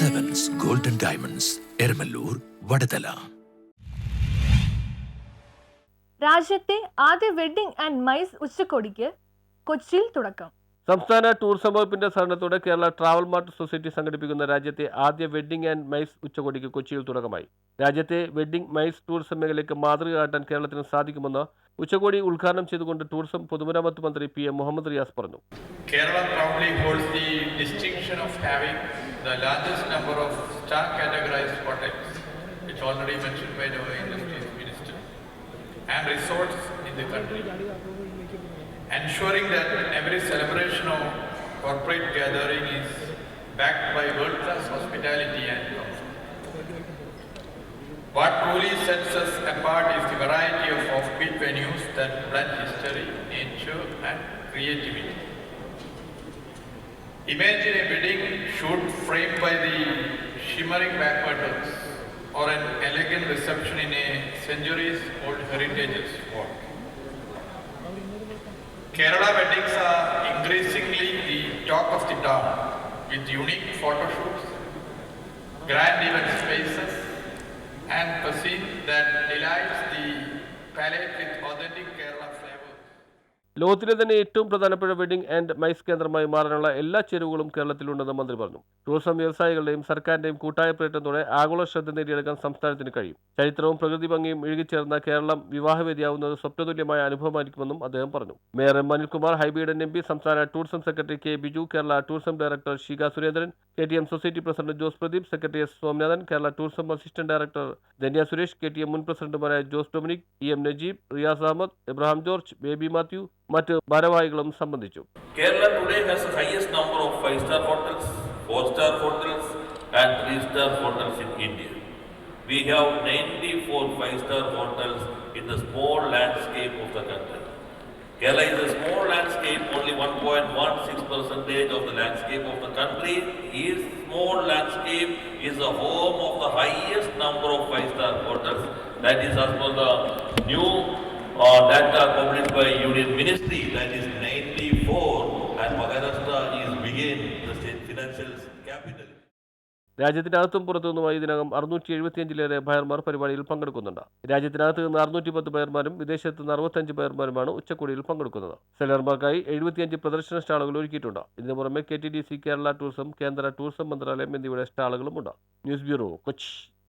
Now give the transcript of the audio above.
Diamonds Eramalloor Vadathala രാജ്യത്തെ ആദ്യ wedding and mice ഉച്ചകോടിക്ക് കൊച്ചിയിൽ തുടക്കം. സംസ്ഥാന ടൂറിസം വകുപ്പിന്റെ സഹകരണത്തോടെ കേരള ട്രാവൽ മാർട്ട് സൊസൈറ്റി സംഘടിപ്പിക്കുന്ന രാജ്യത്തെ ആദ്യ വെഡ്ഡിംഗ് ആൻഡ് മൈസ് ഉച്ചകോടിക്ക് കൊച്ചിയിൽ തുടക്കമായി. രാജ്യത്തെ വെഡ്ഡിംഗ് മൈസ് ടൂറിസം മേഖലയ്ക്ക് മാതൃക കാട്ടാൻ കേരളത്തിന് സാധിക്കുമെന്ന് ഉച്ചകോടി ഉദ്ഘാടനം ചെയ്തുകൊണ്ട് ടൂറിസം പൊതുമരാമത്ത് മന്ത്രി പി എം മുഹമ്മദ് റിയാസ് പറഞ്ഞു Kerala proudly holds the distinction of having the largest number of star categorised hotels, which already mentioned by the Industries Minister, and resorts in the country. Ensuring that every celebration or corporate gathering is backed by world-class hospitality and comfort. What truly sets us apart is the variety of venues that blend history, nature, and creativity. Imagine a wedding shoot framed by the shimmering backwaters or an elegant reception in a centuries old heritage's walk. Kerala weddings are increasingly the talk of the town with unique photo shoots, grand event spaces, and cuisine that delights authentic Kerala flavors. ലോകത്തിലെ തന്നെ ഏറ്റവും പ്രധാനപ്പെട്ട wedding and mice കേന്ദ്രമായി മാറാനുള്ള എല്ലാ ചേരുവകളും കേരളത്തിലുണ്ടെന്ന് മന്ത്രി പറഞ്ഞു. ടൂറിസം വ്യവസായികളുടെയും സർക്കാരിന്റെയും കൂട്ടായ പ്രയത്നത്തോടെ ആഗോള ശ്രദ്ധ നേടിയെടുക്കാൻ സംസ്ഥാനത്തിന് കഴിയും. ചരിത്രവും പ്രകൃതി ഭംഗിയും ഇഴുകിച്ചേർന്ന കേരളം വിവാഹവേദിയാവുന്നത് സ്വപ്നതുല്യമായ അനുഭവമായിരിക്കുമെന്നും അദ്ദേഹം പറഞ്ഞു. Mayor M Anilkumar Hibi Eden M P സംസ്ഥാന tourism secretary K Biju Kerala tourism director Shikha Surendran K T M society president Jose Pradeep secretary S Somanathan Kerala tourism assistant director Dhanya Suresh K T M മുൻ പ്രസിഡന്റുമാരായ Jose Dominic E M Najeeb Riyas Ahammed Abraham George Baby Mathew മറ്റ് ഭാരവാഹികളും സംബന്ധിച്ചു. Kerala today has highest number of five star hotels four and three star in India we have ninety four five in the small landscape of the country Kerala is small landscape only one point of the landscape of the country ഈ small landscape is the home of the highest number of five star that is as for the new uh, are published by Union Ministry. That is 94, and Maharashtra is again the state financial capital. രാജ്യത്തിനകത്തും പുറത്തുനിന്നുമായി ഇതിനകം അറുന്നൂറ്റി എഴുപത്തിയഞ്ചിലേറെ ഭയർമാർ പരിപാടിയിൽ പങ്കെടുക്കുന്നുണ്ട് രാജ്യത്തിനകത്ത് നിന്ന് അറുന്നൂറ്റി പത്ത് ബയർമാരും വിദേശത്ത് നിന്ന് അറുപത്തഞ്ച് ബയർമാരുമാണ് ഉച്ചകോടിയിൽ പങ്കെടുക്കുന്നത് സെലർമാർക്കായി എഴുപത്തിയഞ്ച് പ്രദർശന സ്റ്റാളുകൾ ഒരുക്കിയിട്ടുണ്ട് ഇതിനു പുറമെ K T D C Kerala tourism കേന്ദ്ര ടൂറിസം മന്ത്രാലയം എന്നിവയുടെ സ്റ്റാളുകളുമുണ്ട് ന്യൂസ് ബ്യൂറോ കൊച്ചി